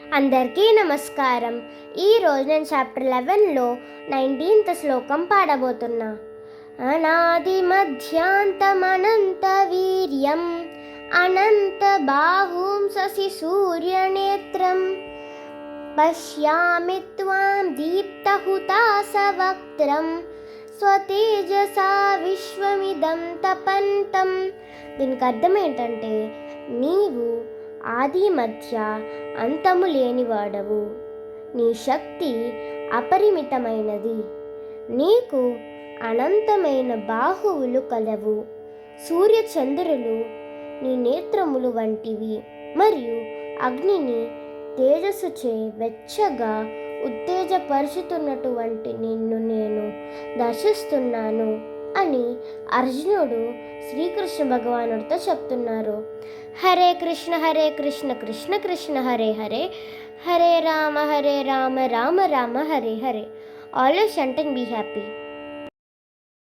అందరికీ నమస్కారం. ఈరోజు నేను చాప్టర్ లెవెన్లో నైన్టీన్త్ శ్లోకం పాడబోతున్నా. అనాది మధ్యాంతమనంత వీర్యం అనంత బాహుం శశి సూర్యనేత్రం. పశ్యామి త్వాం దీప్తహుతాసవక్త్రం స్వతేజసా విశ్వమిదం తపంతం. దీనికి అర్థం ఏంటంటే నీవు ఆది మధ్య అంతము లేనివాడవు. నీ శక్తి అపరిమితమైనది. నీకు అనంతమైన బాహువులు కలవు. సూర్యచంద్రులు నీ నేత్రములు వంటివి. మరియు అగ్నిని తేజస్సుచే వెచ్చగా ఉత్తేజపరుచుతున్నటువంటి నిన్ను నేను దర్శిస్తున్నాను అని అర్జునుడు శ్రీకృష్ణ భగవానుడితో చెప్తున్నారు. Hare Krishna Hare Krishna Krishna Krishna, Hare Hare. Hare Rama Hare Rama Rama Rama, Hare Hare. All chanting be happy